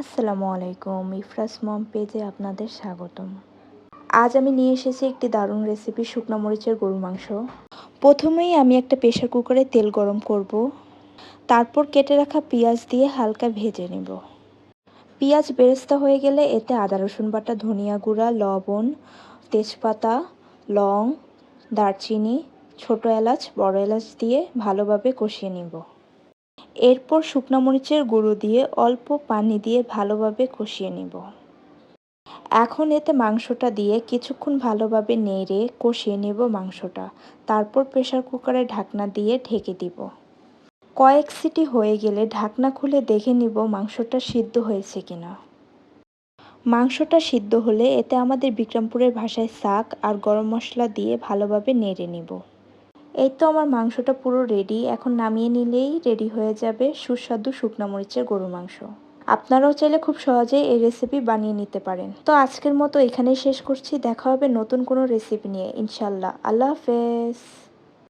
আসসালামু আলাইকুম, ইফরাস মম পেজে আপনাদের স্বাগতম। আজ আমি নিয়ে এসেছি একটি দারুণ রেসিপি শুকনো মরিচের গরুর মাংস। প্রথমেই আমি একটা প্রেশার কুকারে তেল গরম করব। তারপর কেটে রাখা পেঁয়াজ দিয়ে হালকা ভেজে নেব। পেঁয়াজ বেরেস্তা হয়ে গেলে এতে আদা, রসুন বাটা, ধনিয়া গুঁড়া, লবণ, তেজপাতা, লং, দারচিনি, ছোটো এলাচ, বড় এলাচ দিয়ে ভালোভাবে কষিয়ে নিব। এরপর শুকনো মরিচের গুঁড়ো দিয়ে অল্প পানি দিয়ে ভালোভাবে কষিয়ে নিব। এখন এতে মাংসটা দিয়ে কিছুক্ষণ ভালোভাবে নেড়ে কষিয়ে নেব মাংসটা। তারপর প্রেশার কুকারে ঢাকনা দিয়ে ঢেকে দিব। কয়েক সিটি হয়ে গেলে ঢাকনা খুলে দেখে নিব মাংসটা সিদ্ধ হয়েছে কিনা। মাংসটা সিদ্ধ হলে এতে আমাদের বিক্রমপুরের ভাষায় শাক আর গরম মশলা দিয়ে ভালোভাবে নেড়ে নিব। এই তো আমার মাংসটা পুরো রেডি এখন নামিয়ে নিলেই রেডি হয়ে যাবে সুস্বাদু শুকনা মরিচের গরু মাংস। আপনারাও চাইলে খুব সহজেই এই রেসিপি বানিয়ে নিতে পারেন। তো আজকের মতো এখানেই শেষ করছি। দেখা হবে নতুন কোনো রেসিপি নিয়ে। ইনশাল্লাহ আল্লাহ হাফেজ।